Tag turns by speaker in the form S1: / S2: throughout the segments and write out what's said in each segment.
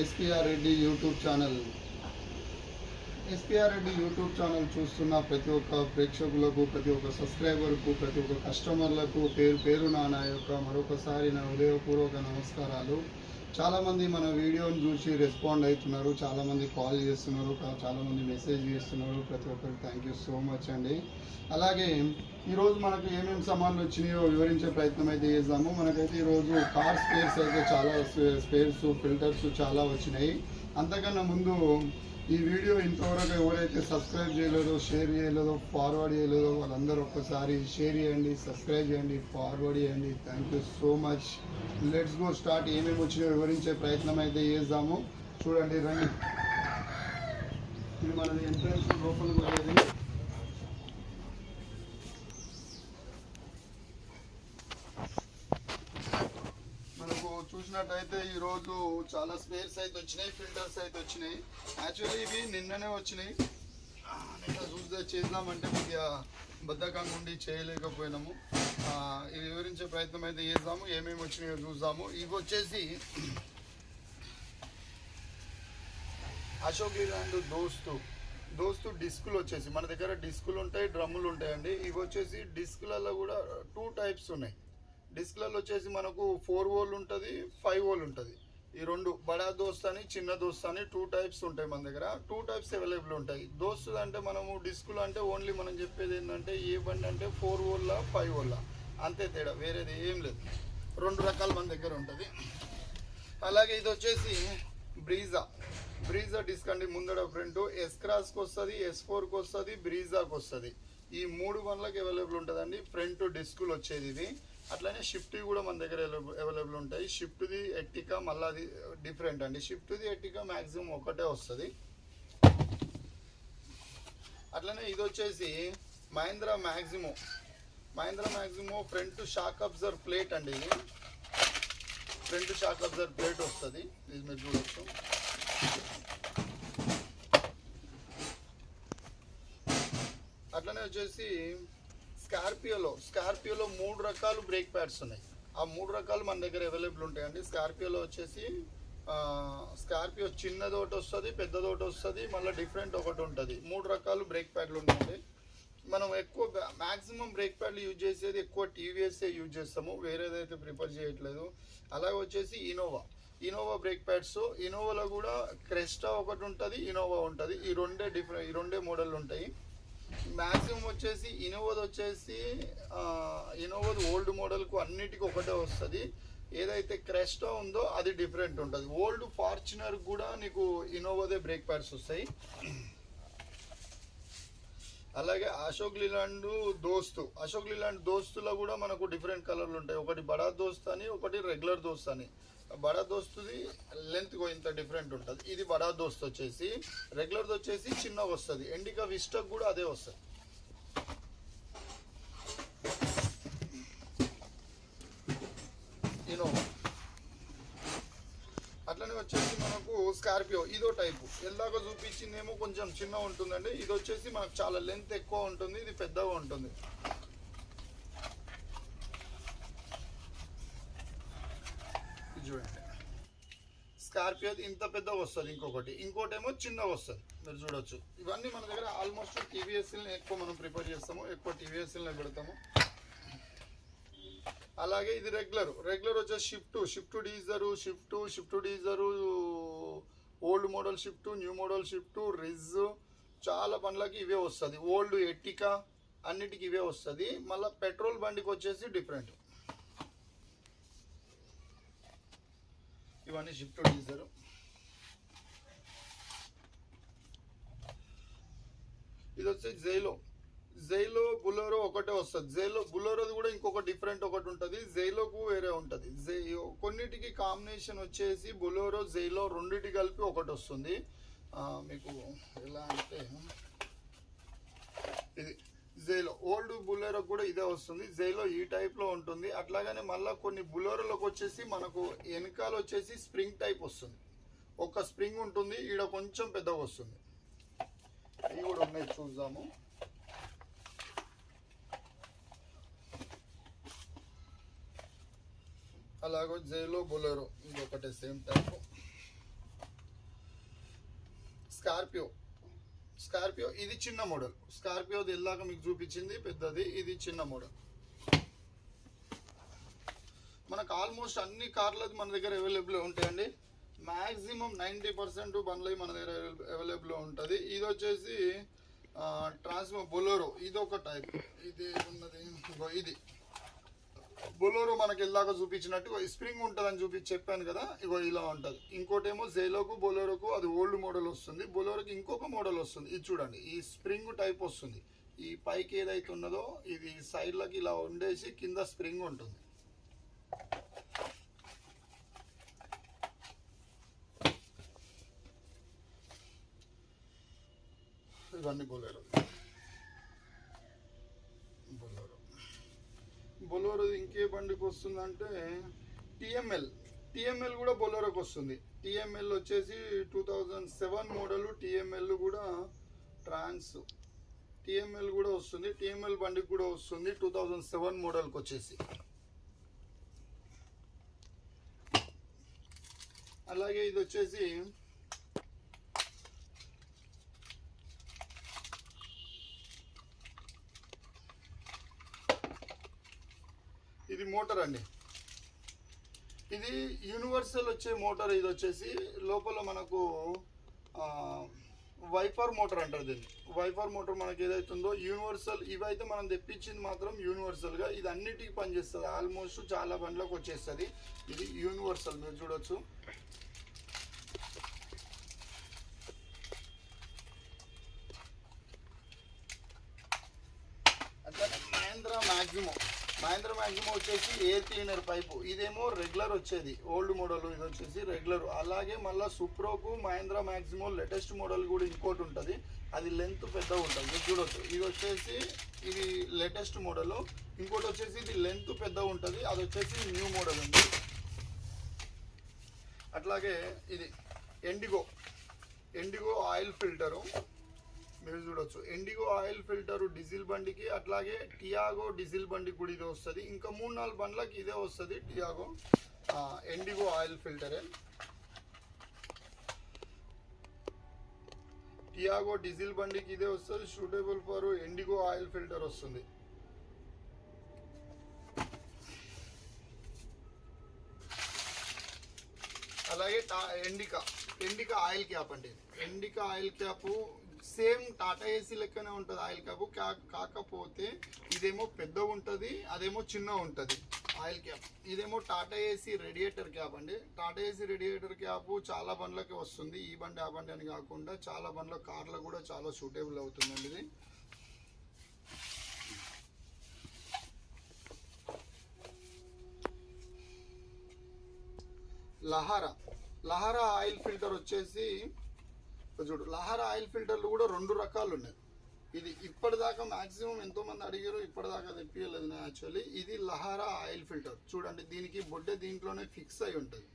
S1: SPR Reddy YouTube channel. SPR Reddy YouTube channel చూస్తున్న ప్రతి ఒక్క ప్రేక్షకులకు ప్రతి ఒక్క సబ్స్క్రైబర్కు ప్రతి ఒక్క కస్టమర్లకు పేరు పేరు నా యొక్క మరొకసారి నా హృదయపూర్వక నమస్కారాలు. చాలామంది మన వీడియోని చూసి రెస్పాండ్ అవుతున్నారు చాలామంది కాల్ చేస్తున్నారు చాలామంది మెసేజ్ చేస్తున్నారు. ప్రతి ఒక్కరికి థ్యాంక్ యూ సో మచ్ అండి. అలాగే ఈరోజు మనకు ఏమేమి సామాన్లు వచ్చినాయో వివరించే ప్రయత్నం అయితే చేద్దాము. మనకైతే ఈరోజు కార్ స్పేర్స్ అయితే చాలా స్పేర్స్ ఫిల్టర్స్ చాలా వచ్చినాయి. అంతకన్నా ముందు ఈ వీడియో ఇంతవరకు ఎవరైతే సబ్స్క్రైబ్ చేయలేదో షేర్ చేయలేదో ఫార్వర్డ్ చేయలేదో వాళ్ళందరూ ఒక్కసారి షేర్ చేయండి సబ్స్క్రైబ్ చేయండి ఫార్వర్డ్ చేయండి. Thank you so much let's go start ఏమేమి వచ్చినా వివరించే ప్రయత్నం అయితే చేద్దాము. చూడండి రండి. ఇది మనది ఎంట్రన్స్ లోపలికి వెళ్ళేది చూసినట్టయితే ఈరోజు చాలా స్పేర్స్ అయితే వచ్చినాయి ఫిల్టర్స్ అయితే వచ్చినాయి. యాక్చువల్లీ ఇవి నిన్ననే వచ్చినాయి. నిన్న చూస్తే చేద్దామంటే కొద్దిగా బద్ధకంగా ఉండి చేయలేకపోయినాము. ఇది ఇవి వివరించే ప్రయత్నం అయితే చేద్దాము ఏమేమి వచ్చినాయో చూద్దాము. ఇవి వచ్చేసి అశోక్ లీలాండ్ దోస్తు దోస్తు డిస్కులు వచ్చేసి మన దగ్గర డిస్కులు ఉంటాయి డ్రమ్ములు ఉంటాయండి. ఇవి వచ్చేసి డిస్కులలో కూడా టూ టైప్స్ ఉన్నాయి. డిస్క్లలో వచ్చేసి మనకు ఫోర్ ఓల్ ఉంటుంది ఫైవ్ ఓల్ ఉంటుంది. ఈ రెండు బడా దోస్త్ అని చిన్న దోస్త్ అని టూ టైప్స్ ఉంటాయి మన దగ్గర. టూ టైప్స్ అవైలబుల్ ఉంటాయి. దోస్తు అంటే మనము డిస్కులు అంటే ఓన్లీ మనం చెప్పేది ఏంటంటే ఏ బండి అంటే ఫోర్ ఓల్లా ఫైవ్ ఓల్లా అంతే తేడా వేరేది ఏం లేదు. రెండు రకాలు మన దగ్గర ఉంటుంది. అలాగే ఇది వచ్చేసి బ్రీజా. బ్రీజా డిస్క్ అండి. ముందర ఫ్రంట్ ఎస్ క్రాస్కి వస్తుంది ఎస్ ఫోర్కి వస్తుంది బ్రీజాకి వస్తుంది. ఈ మూడు వన్లకి అవైలబుల్ ఉంటుందండి. ఫ్రంట్ డిస్కులు వచ్చేది ఇది. అట్లనే షిఫ్ట్ కూడా మన దగ్గర అవైలబుల్ ఉంటాయి. షిఫ్ట్ది ఎట్టికా మళ్ళీ అది డిఫరెంట్ అండి. షిఫ్ట్ది ఎట్టికా మ్యాక్సిమం ఒకటే వస్తుంది. అట్లనే ఇది వచ్చేసి Mahindra Maximo Mahindra Maximo front shock absorb plate అండి ఇది. ఫ్రంట్ షాక్ అబ్జర్వ్ ప్లేట్ వస్తుంది. ఇది మీరు చూడొచ్చు. అట్లనే వచ్చేసి స్కార్పియోలో స్కార్పియోలో మూడు రకాలు బ్రేక్ ప్యాడ్స్ ఉన్నాయి. ఆ మూడు రకాలు మన దగ్గర అవైలబుల్ ఉంటాయండి. స్కార్పియోలో వచ్చేసి స్కార్పియో చిన్నది ఒకటి వస్తుంది పెద్దది ఒకటి వస్తుంది మళ్ళీ డిఫరెంట్ ఒకటి ఉంటుంది. మూడు రకాలు బ్రేక్ ప్యాడ్లు ఉంటాయండి. మనం ఎక్కువ మ్యాక్సిమం బ్రేక్ ప్యాడ్లు యూజ్ చేసేది ఎక్కువ టీవీఎస్ఏ యూజ్ చేస్తాము. వేరేదైతే ప్రిఫర్ చేయట్లేదు. అలాగే వచ్చేసి ఇనోవా. Innova brake pads. ఇనోవాలో కూడా క్రెస్టా ఒకటి ఉంటుంది ఇనోవా ఉంటుంది. ఈ రెండే డిఫరెంట్ ఈ రెండే మోడల్ ఉంటాయి. మ్యాక్సిమం వచ్చేసి ఇనోవాది వచ్చేసి ఇనోవాది ఓల్డ్ మోడల్కు అన్నిటికీ ఒకటే వస్తుంది. ఏదైతే క్రెస్టో ఉందో అది డిఫరెంట్ ఉంటుంది. ఓల్డ్ ఫార్చునర్ కూడా నీకు ఇనోవాదే బ్రేక్ ప్యాడ్స్ వస్తాయి. అలాగే అశోక్ లీలాండ్ దోస్తు అశోక్ లీలాండ్ దోస్తులో కూడా మనకు డిఫరెంట్ కలర్లు ఉంటాయి. ఒకటి బడా దోస్త్ అని ఒకటి రెగ్యులర్ దోస్త్ అని. బడా దోస్తుది లెంత్ ఇంత డిఫరెంట్ ఉంటుంది. ఇది బడా దోస్త్ వచ్చేసి రెగ్యులర్ది వచ్చేసి చిన్నగా వస్తుంది. ఎండికా విస్టక్ కూడా అదే వస్తుంది. ఇనోవా అట్లనే వచ్చేసి మనకు స్కార్పియో ఇదో టైపు ఎల్లాగా చూపించిందేమో కొంచెం చిన్నగా ఉంటుందండి. ఇది వచ్చేసి మనకు చాలా లెంత్ ఎక్కువ ఉంటుంది. ఇది పెద్దగా ఉంటుంది ఇది చూడండి స్కార్పియో ఇంత పెద్దగా వస్తుంది ఇంకొకటి. ఇంకోటి ఏమో చిన్నగా వస్తుంది. మీరు చూడొచ్చు. ఇవన్నీ మన దగ్గర ఆల్మోస్ట్ టీవీఎస్ఎల్ని ఎక్కువ మనం ప్రిపేర్ చేస్తాము. ఎక్కువ టీవీఎస్ఎల్ని పెడతాము. అలాగే ఇది రెగ్యులర్. రెగ్యులర్ వచ్చేసి Swift Swift Dzire Swift Swift Dzire old model Swift new model Swift Ritz చాలా బండ్లకి ఇవే వస్తుంది. ఓల్డ్ ఎట్టికా అన్నిటికి ఇవే వస్తుంది. మళ్ళీ పెట్రోల్ బండికి వచ్చేసి డిఫరెంట్. ఇవన్నీ షిఫ్ట్ చేశారు. ఇది వచ్చి జైలో జైలో బులోరో ఒకటే వస్తుంది. జైలో బులోరోది కూడా ఇంకొక డిఫరెంట్ ఒకటి ఉంటుంది. జైలోకు వేరే ఉంటుంది. జై కొన్నిటికి కాంబినేషన్ వచ్చేసి బులోరో జైలో రెండిటి కలిపి ఒకటి వస్తుంది. మీకు ఎలా అంటే ఇది జైలో ఓల్డ్ బులెరో కూడా ఇదే వస్తుంది. జైలో ఈ టైప్లో ఉంటుంది. అట్లాగనే మళ్ళీ కొన్ని బులెరోలకు వచ్చేసి మనకు వెనకాల వచ్చేసి స్ప్రింగ్ టైప్ వస్తుంది. ఒక స్ప్రింగ్ ఉంటుంది ఈడ కొంచెం పెద్దగా వస్తుంది. ఇవి కూడా ఉన్నాయి చూద్దాము. అలాగో జైలో బులెరో ఇది ఒకటే సేమ్ టైప్ స్కార్పియో. స్కార్పియో. ఇది చిన్న మోడల్. స్కార్పియోది వెళ్ళాక మీకు చూపించింది పెద్దది. ఇది చిన్న మోడల్. మనకు ఆల్మోస్ట్ అన్ని కార్లది మన దగ్గర అవైలబుల్ ఉంటాయండి. మ్యాక్సిమం నైంటీ పర్సెంట్ బండ్లై మన దగ్గర అవైలబుల్లో ఉంటుంది. ఇది వచ్చేసి ట్రాన్స్మో బొలోరో. ఇది ఒక టైప్. ఇది ఉన్నది ఇది. బొలోరో మనకి వెళ్ళాక చూపించినట్టు స్ప్రింగ్ ఉంటుందని చూపించి చెప్పాను కదా ఇగో ఇలా ఉంటుంది. ఇంకోటేమో జైలోకు బొలోరోకు అది ఓల్డ్ మోడల్ వస్తుంది. బొలోరోకి ఇంకొక మోడల్ వస్తుంది. ఇది చూడండి ఈ స్ప్రింగ్ టైప్ వస్తుంది. ఈ పైకి ఏదైతే ఉన్నదో ఇది సైడ్లకి ఇలా ఉండేసి కింద స్ప్రింగ్ ఉంటుంది. ఇవన్నీ బొలేరో బొలేరో. బొలోరో ఇంకే బండికి వస్తుందంటే టిఎంఎల్. టిఎంఎల్ కూడా బొలోరోకి వస్తుంది. టిఎంఎల్ వచ్చేసి two thousand seven model TML కూడా ట్రాన్స్. టిఎంఎల్ కూడా వస్తుంది టిఎంఎల్ బండికి కూడా వస్తుంది టూ థౌజండ్ సెవెన్ మోడల్కి వచ్చేసి. అలాగే ఇది వచ్చేసి ఇది మోటార్ అండి. ఇది యూనివర్సల్ వచ్చే మోటార్ ఇది వచ్చేసి లోపల మనకు వైఫర్ మోటార్ అంటారు దీన్ని. వైఫర్ మోటార్ మనకి ఏదైతే ఉందో యూనివర్సల్ ఇవైతే మనం తెప్పించింది మాత్రం యూనివర్సల్గా. ఇది అన్నిటికీ పనిచేస్తుంది. ఆల్మోస్ట్ చాలా బండ్లకు వచ్చేస్తుంది. ఇది యూనివర్సల్ మీరు చూడొచ్చు అట్లానే మహేంద్ర మ్యాక్సిమో మహేంద్ర మ్యాక్సిమం వచ్చేసి ఎయిర్ క్లీనర్ పైపు. ఇదేమో రెగ్యులర్ వచ్చేది. ఓల్డ్ మోడల్ ఇది వచ్చేసి రెగ్యులర్. అలాగే మళ్ళీ సుప్రోకు మహేంద్ర మ్యాక్సిమో లేటెస్ట్ మోడల్ కూడా ఇంకోటి ఉంటుంది. అది లెంత్ పెద్దగా ఉంటుంది. మీరు చూడొచ్చు. ఇది వచ్చేసి ఇది లేటెస్ట్ మోడల్. ఇంకోటి వచ్చేసి ఇది లెంత్ పెద్దగా ఉంటుంది. అది వచ్చేసి న్యూ మోడల్ ఉంది అట్లాగే ఇది ఎండిగో. ఎండిగో ఆయిల్ ఫిల్టరు. మీరు చూడొచ్చు. ఎండిగో ఆయిల్ ఫిల్టర్ డీజిల్ బండికి అట్లాగే టియాగో డీజిల్ బండికి కూడా ఇదే వస్తుంది. ఇంకా మూడు నాలుగు బండ్లకి ఇదే వస్తుంది టియాగో ఎండిగో ఆయిల్ ఫిల్టరే టియాగో డీజిల్ బండికి ఇదే వస్తుంది suitable for Indigo oil filter వస్తుంది. అలాగే టా ఎండికా ఎండికా ఆయిల్ క్యాప్ అండి Indica Indica oil cap same Tata Ace లెక్కనే ఉంటుంది ఆయిల్ క్యాప్ కా- కాకపోతే ఇదేమో పెద్ద ఉంటుంది అదేమో చిన్న ఉంటుంది. ఆయిల్ క్యాప్ ఇదేమో టాటా ఏసీ రేడియేటర్ క్యాప్ అండి. టాటా ఏసీ రేడియేటర్ క్యాప్ చాలా బండ్లకి వస్తుంది. ఈ బండి ఆ బండి అని కాకుండా చాలా బండ్ల కార్లు కూడా చాలా సూటబుల్ అవుతుందండి ఇది. లహారా. లహారా ఆయిల్ ఫిల్టర్ వచ్చేసి చూడు లహారా ఆయిల్ ఫిల్టర్లు కూడా రెండు రకాలు ఉన్నాయి. ఇది ఇప్పటిదాకా మాక్సిమం ఎంతో మంది అడిగారు ఇప్పటిదాకా తెప్పియలేదు నేను యాక్చువల్లీ. ఇది లహారా ఆయిల్ ఫిల్టర్. చూడండి దీనికి బొడ్డె దీంట్లోనే ఫిక్స్ అయి ఉంటుంది.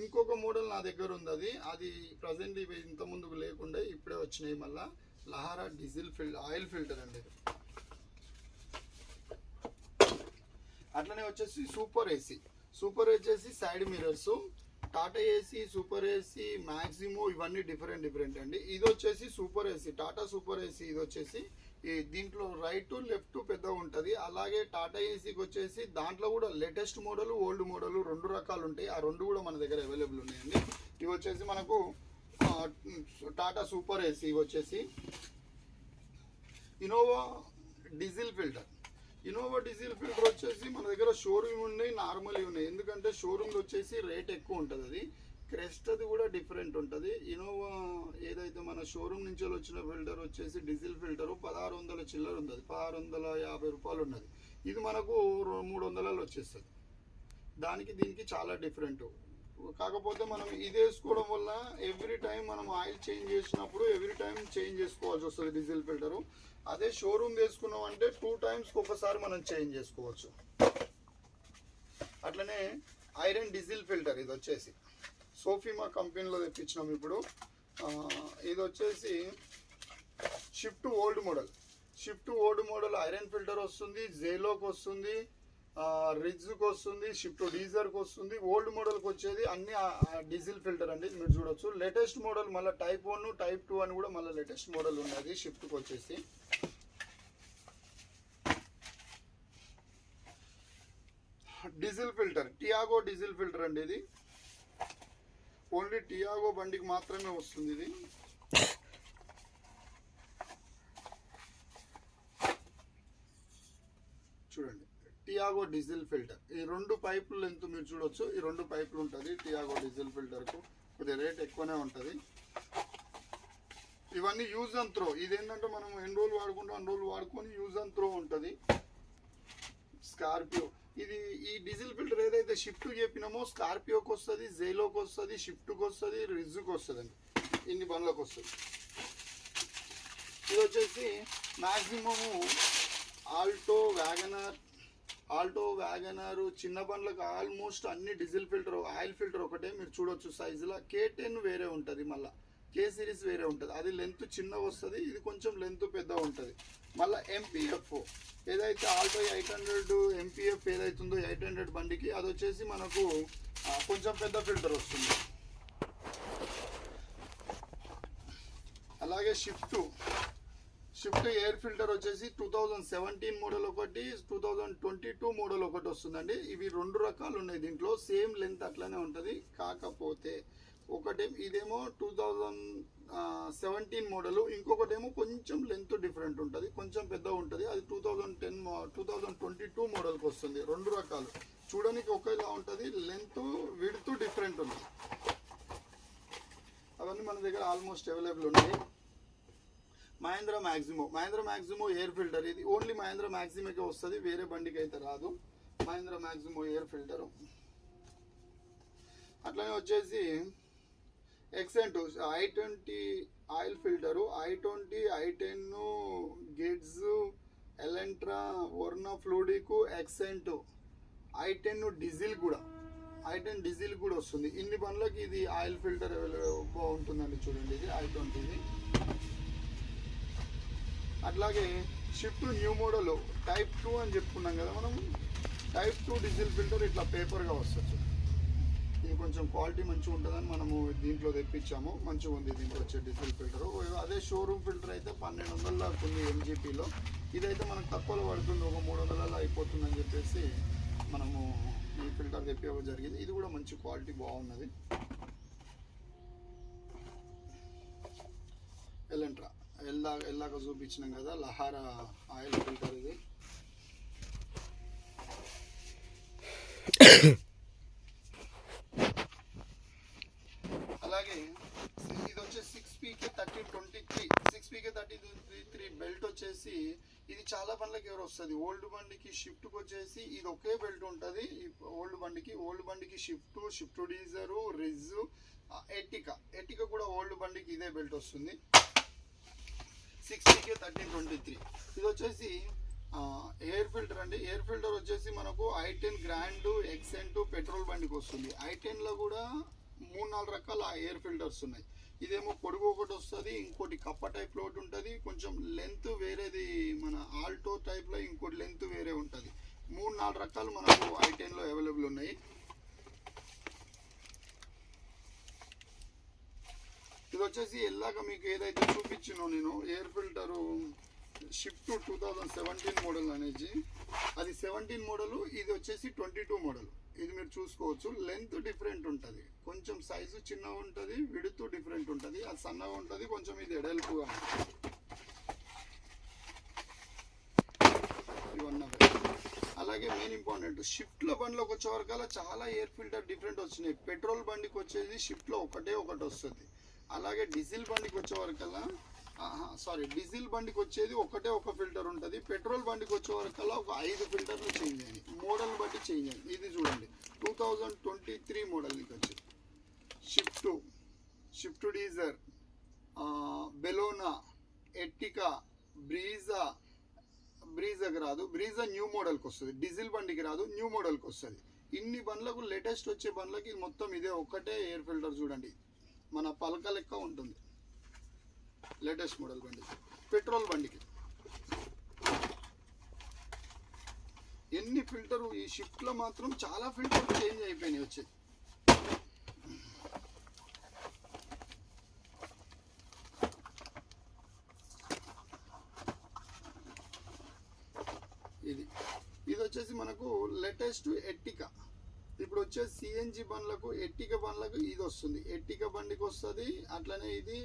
S1: ఇంకొక మోడల్ నా దగ్గర ఉంది అది. అది ప్రజెంట్ ఇవి ఇంత ముందుకు లేకుండా ఇప్పుడే వచ్చినాయి మళ్ళా. లహారా డీజిల్ ఫిల్ ఆయిల్ ఫిల్టర్ అండి అట్లనే వచ్చేసి సూపర్ ఏసీ. సూపర్ వచ్చేసి side mirrors Tata Ace super Ace Maxximo ఇవన్నీ డిఫరెంట్ డిఫరెంట్ అండి. ఇది వచ్చేసి super Ace Tata super Ace ఇది వచ్చేసి ఈ దీంట్లో రైట్ లెఫ్ట్ పెద్దగా ఉంటుంది. అలాగే టాటా ఏసీకి వచ్చేసి దాంట్లో కూడా లేటెస్ట్ మోడల్ ఓల్డ్ మోడల్ రెండు రకాలు ఉంటాయి. ఆ రెండు కూడా మన దగ్గర అవైలబుల్ ఉన్నాయండి. ఇవి వచ్చేసి మనకు టాటా సూపర్ ఏసీ ఇవి వచ్చేసి Innova diesel filter Innova diesel filter వచ్చేసి మన దగ్గర షోరూమ్ ఉన్నాయి నార్మల్ ఉన్నాయి. ఎందుకంటే షోరూమ్ వచ్చేసి రేట్ ఎక్కువ ఉంటుంది అది. క్రెస్ట్ అది కూడా డిఫరెంట్ ఉంటుంది. ఇనోవా ఏదైతే మన షోరూమ్ నుంచి వచ్చిన ఫిల్టర్ వచ్చేసి డీజిల్ ఫిల్టర్ పదహారు వందల చిల్లర ఉంది పదహారు వందల యాభై రూపాయలు ఉన్నది. ఇది మనకు మూడు వందలలో వచ్చేస్తుంది. దానికి దీనికి చాలా డిఫరెంట్ కాకపోతే మనం ఇది వేసుకోవడం వల్ల ఎవ్రీ టైం మనం ఆయిల్ చేంజ్ చేసినప్పుడు ఎవ్రీ టైం చేంజ్ చేసుకోవాల్సి వస్తుంది డీజిల్ ఫిల్టరు అదే షోరూమ్ తీసుకున్నాం అంటే టూ టైమ్స్కి ఒకసారి మనం చేంజ్ చేసుకోవచ్చు. అట్లనే ఐరన్ డీజిల్ ఫిల్టర్ ఇది వచ్చేసి. సోఫిమా కంపెనీలో తెప్పించినాం ఇప్పుడు. ఇది వచ్చేసి shift old model shift old model iron filter వస్తుంది జేలోకి వస్తుంది రిజ్కి వస్తుంది షిఫ్ట్ డీజర్కి వస్తుంది ఓల్డ్ మోడల్కి వచ్చేది అన్ని డీజిల్ ఫిల్టర్ అండి మీరు చూడొచ్చు. లేటెస్ట్ మోడల్ మళ్ళీ టైప్ వన్ టైప్ టూ అని కూడా మళ్ళీ లేటెస్ట్ మోడల్ ఉన్నది షిఫ్ట్కి వచ్చేసి. Diesel filter Tiago diesel filter అండి ఇది. ఓన్లీ టియాగో బండికి మాత్రమే వస్తుంది ఇది. చూడండి. టియాగో డీజిల్ ఫిల్టర్ ఈ రెండు పైపులు లెంత్ మీరు చూడొచ్చు. ఈ రెండు పైపులు ఉంటుంది టియాగో డీజిల్ ఫిల్టర్కు కొద్దిగా రేట్ ఎక్కువనే ఉంటుంది. ఇవన్నీ యూజ్ అండ్ త్రో ఇదేంటంటే మనం ఎన్ని రోజులు వాడుకుంటాం? అన్ని రోజులు వాడుకొని యూజ్ అండ్ త్రో ఉంటుంది. స్కార్పియో ఇది ఈ డీజిల్ ఫిల్టర్ ఏదైతే షిఫ్ట్ చెప్పినామో స్కార్పియోకి వస్తుంది జైలోకి వస్తుంది షిఫ్ట్కి వస్తుంది రిజ్కి వస్తుంది అండి ఇన్ని బండ్లకు వస్తుంది. ఇది వచ్చేసి maximum Alto WagonR Alto WagonR చిన్న బండ్లకు ఆల్మోస్ట్ అన్ని డీజిల్ ఫిల్టర్ ఆయిల్ ఫిల్టర్ ఒకటే మీరు చూడొచ్చు సైజులో. కే టెన్ వేరే ఉంటుంది మళ్ళీ. కే సిరీస్ వేరే ఉంటుంది. అది లెంత్ చిన్నగా వస్తుంది ఇది కొంచెం లెంత్ పెద్ద ఉంటుంది. మళ్ళీ ఎంపీఎఫ్ ఏదైతే ఆల్టో ఎయిట్ హండ్రెడ్ ఎంపీఎఫ్ ఏదైతుందో ఎయిట్ హండ్రెడ్ బండికి అది వచ్చేసి మనకు కొంచెం పెద్ద ఫిల్టర్ వస్తుంది. అలాగే షిఫ్ట్ స్విఫ్ట్ ఎయిర్ ఫిల్టర్ వచ్చేసి టూ థౌజండ్ సెవెంటీన్ మోడల్ ఒకటి two thousand twenty two model ఒకటి వస్తుందండి. ఇవి రెండు రకాలు ఉన్నాయి. దీంట్లో సేమ్ లెంత్ అట్లనే ఉంటుంది. కాకపోతే ఒకటి ఇదేమో టూ థౌజండ్ సెవెంటీన్ మోడల్ ఇంకొకటేమో కొంచెం లెంత్ డిఫరెంట్ ఉంటుంది. కొంచెం పెద్ద ఉంటుంది. అది two thousand ten two thousand twenty two మోడల్కి వస్తుంది. రెండు రకాలు. చూడడానికి ఒకేలా ఉంటుంది. లెంత్ విడుతూ డిఫరెంట్ ఉంది. అవన్నీ మన దగ్గర ఆల్మోస్ట్ అవైలబుల్ ఉన్నాయి. Mahindra Maxximo Mahindra Maxximo air filter ఇది ఓన్లీ మహేంద్ర మ్యాక్సిమోకే వస్తుంది వేరే బండికి అయితే రాదు. మహేంద్ర మ్యాక్సిమో ఎయిర్ ఫిల్టర్ అట్లనే వచ్చేసి Xcent I twenty oil filter I twenty I ten Getz Elantra Verna ఫ్లూడికు Xcent I ten diesel కూడా. ఐ టెన్ డీజిల్ కూడా వస్తుంది. ఇన్ని పనులకి ఇది ఆయిల్ ఫిల్టర్ బాగుంటుందండి చూడండి. ఇది ఐ ట్వంటీది అట్లాగే shift new model type two అని చెప్పుకున్నాం కదా మనం టైప్ టూ డీజిల్ ఫిల్టర్ ఇట్లా పేపర్గా వస్తుంది. ఇది కొంచెం క్వాలిటీ మంచిగా ఉంటుందని మనము దీంట్లో తెప్పించాము. మంచిగా ఉంది దీంట్లో వచ్చే డీజిల్ ఫిల్టర్ అదే షోరూమ్ ఫిల్టర్ అయితే పన్నెండు వందల దాకా ఉంది ఎంజీపీలో ఇదైతే మనకు తక్కువలో పడుతుంది. ఒక మూడు వందలలో అయిపోతుందని చెప్పేసి మనము ఈ ఫిల్టర్ తెప్పివ్వడం జరిగింది. ఇది కూడా మంచి క్వాలిటీ బాగున్నది. ఎలంట్రా ఎల్లా ఎల్లాక చూపించినాం కదా లహారా ఆయిల్ ఫిల్టర్ ఇది. అలాగే ఇది వచ్చేసి six PK thirty twenty three six PK thirty three three belt వచ్చేసి ఇది చాలా బండ్లకి ఎవరు వస్తుంది? ఓల్డ్ బండికి షిఫ్ట్కి వచ్చేసి ఇది ఒకే బెల్ట్ ఉంటుంది. ఓల్డ్ బండికి ఓల్డ్ బండికి shift shift Dzire Ritz Ertiga Ertiga కూడా ఓల్డ్ బండికి ఇదే బెల్ట్ వస్తుంది. సిక్స్టీకే థర్టీన్ ట్వంటీ త్రీ ఇది వచ్చేసి ఎయిర్ ఫిల్టర్ అండి. ఎయిర్ ఫిల్టర్ వచ్చేసి మనకు I ten grand Xcent petrol బండికి వస్తుంది ఐ టెన్లో కూడా మూడు నాలుగు రకాల ఎయిర్ ఫిల్టర్స్ ఉన్నాయి. ఇదేమో పొడుగు ఒకటి వస్తుంది ఇంకోటి కప్ప టైప్లో ఒకటి ఉంటుంది. కొంచెం లెంత్ వేరేది మన ఆల్టో టైప్లో ఇంకోటి లెంత్ వేరే ఉంటుంది. మూడు నాలుగు రకాలు మనకు ఐ టెన్లో అవైలబుల్ ఉన్నాయి. ఇది వచ్చేసి ఎల్లాక మీకు ఏదైతే చూపించినో నేను air filter shift two thousand seventeen model అనేది. అది సెవెంటీన్ మోడల్ ఇది వచ్చేసి ట్వంటీ టూ మోడల్. ఇది మీరు చూసుకోవచ్చు. లెంత్ డిఫరెంట్ ఉంటుంది. కొంచెం సైజు చిన్నగా ఉంటుంది విడుతు డిఫరెంట్ ఉంటుంది. అది సన్నగా ఉంటుంది కొంచెం ఇది ఎడల్పుగా ఉంటుంది. అలాగే మెయిన్ ఇంపార్టెంట్ షిఫ్ట్లో బండ్లోకి వచ్చే వరకల్లా చాలా ఎయిర్ ఫిల్టర్ డిఫరెంట్ వచ్చినాయి. పెట్రోల్ బండికి వచ్చేది షిఫ్ట్లో ఒకటే ఒకటి వస్తుంది. అలాగే డీజిల్ బండికి వచ్చేవరకల్లా సారీ డీజిల్ బండికి వచ్చేది ఒకటే ఒక ఫిల్టర్ ఉంటుంది. పెట్రోల్ బండికి వచ్చేవరకల్లా ఒక ఐదు ఫిల్టర్లు చేంజ్ అయ్యాయి. మోడల్ బట్టి చేంజ్ అయ్యింది ఇది చూడండి. టూ థౌజండ్ ట్వంటీ త్రీ మోడల్కి వచ్చి shift shift Dzire Baleno Ertiga Brezza బ్రీజాకి రాదు. బ్రీజా న్యూ మోడల్కి వస్తుంది. డీజిల్ బండికి రాదు. న్యూ మోడల్కి వస్తుంది. ఇన్ని బండ్లకు లేటెస్ట్ వచ్చే బండ్లకి మొత్తం ఇదే ఒక్కటే ఎయిర్ ఫిల్టర్ చూడండి. మన పలక లెక్క ఉంటుంది. లేటెస్ట్ మోడల్ బండి. పెట్రోల్ బండికి. ఎన్ని ఫిల్టర్ ఈ షిఫ్ట్లో మాత్రం చాలా ఫిల్టర్ చేంజ్ అయిపోయినాయి వచ్చేది. ఇది. ఇది వచ్చేసి మనకు లేటెస్ట్ ఎట్టికా. ఇప్పుడు వచ్చే సిఎన్జి బండ్లకు ఎట్టిక బండ్లకు ఇది వస్తుంది ఎట్టిక బండికి వస్తుంది అట్లనే ఇది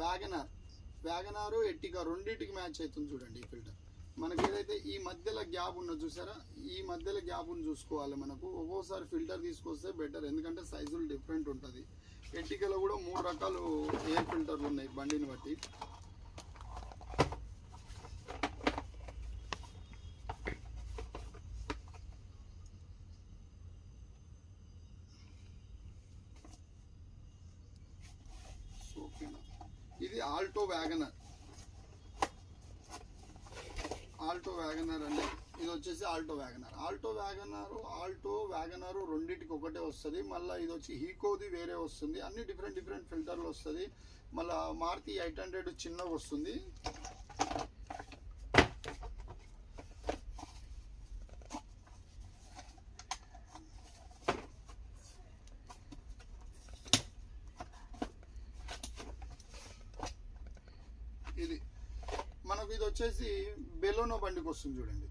S1: వ్యాగనార్. వ్యాగనారు ఎట్టిక రెండింటికి మ్యాచ్ అవుతుంది చూడండి ఈ ఫిల్టర్ మనకి ఏదైతే ఈ మధ్యలో గ్యాప్ ఉన్నది చూసారా? ఈ మధ్యలో గ్యాప్ను చూసుకోవాలి మనకు. ఒక్కోసారి ఫిల్టర్ తీసుకొస్తే బెటర్ ఎందుకంటే సైజులు డిఫరెంట్ ఉంటుంది. ఎట్టికలో కూడా మూడు రకాలు ఎయిర్ ఫిల్టర్లు ఉన్నాయి బండిని బట్టి. ఇది ఆల్టో వ్యాగనర్. ఆల్టో వ్యాగనర్ అండి. ఇది వచ్చేసి Alto WagonR. Alto WagonR Alto WagonR రెండింటికి ఒకటే వస్తుంది. మళ్ళీ ఇది వచ్చి హీకోది వేరే వస్తుంది. అన్ని డిఫరెంట్ డిఫరెంట్ ఫిల్టర్లు వస్తుంది. మళ్ళీ మారుతి ఎయిట్ హండ్రెడ్ చిన్నగా వస్తుంది. ఇది మనకు ఇది వచ్చేసి బెలోనో బండికి వస్తుంది చూడండి.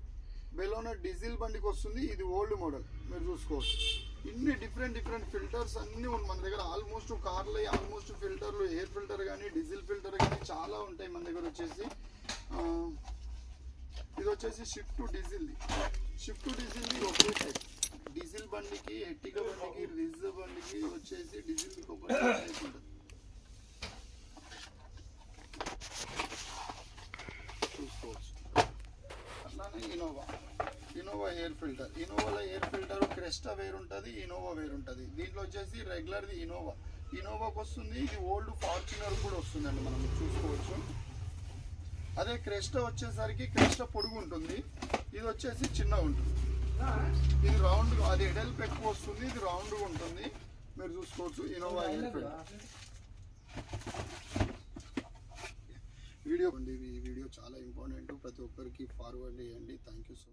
S1: బెలోనో డీజిల్ బండికి వస్తుంది ఇది ఓల్డ్ మోడల్. మీరు చూసుకోవచ్చు. ఇన్ని డిఫరెంట్ డిఫరెంట్ ఫిల్టర్స్ అన్నీ ఉన్నాయి మన దగ్గర. ఆల్మోస్ట్ కార్లు ఆల్మోస్ట్ ఫిల్టర్లు ఎయిర్ ఫిల్టర్ కానీ డీజిల్ ఫిల్టర్ కానీ చాలా ఉంటాయి మన దగ్గర వచ్చేసి. ఇది వచ్చేసి షిఫ్ట్ డీజిల్ షిఫ్ట్ డీజిల్ ఒకే టైప్ డీజిల్ బండికి ఎట్టిక బండికి రిజ్ బండికి వచ్చేసి డీజిల్ ఒక టైప్ ఉంటుంది చూసుకోవచ్చు అట్లానే ఇనోవా ఇనోవా ఎయిర్ ఫిల్టర్ ఇనోవాలో ఎయిర్ ఫిల్టర్ క్రెస్టా వేరు ఉంటుంది ఇనోవా వేరు ఉంటుంది. దీంట్లో వచ్చేసి రెగ్యులర్ది ఇనోవా ఇనోవాకి వస్తుంది ఇది ఓల్డ్ ఫార్చునర్ కూడా వస్తుందండి మనం చూసుకోవచ్చు. అదే క్రెస్టా వచ్చేసరికి క్రెస్టా పొడుగు ఉంటుంది ఇది వచ్చేసి చిన్నగా ఉంటుంది. ఇది రౌండ్ అది ఎడల్పు ఎక్కువ వస్తుంది ఇది రౌండ్గా ఉంటుంది. మీరు చూసుకోవచ్చు ఇనోవా ఎయిర్ ఫిల్టర్ వీడియో అండి ఈ వీడియో చాలా ఇంపార్టెంట్. ప్రతి ఒక్కరికి ఫార్వర్డ్ చేయండి. Thank you so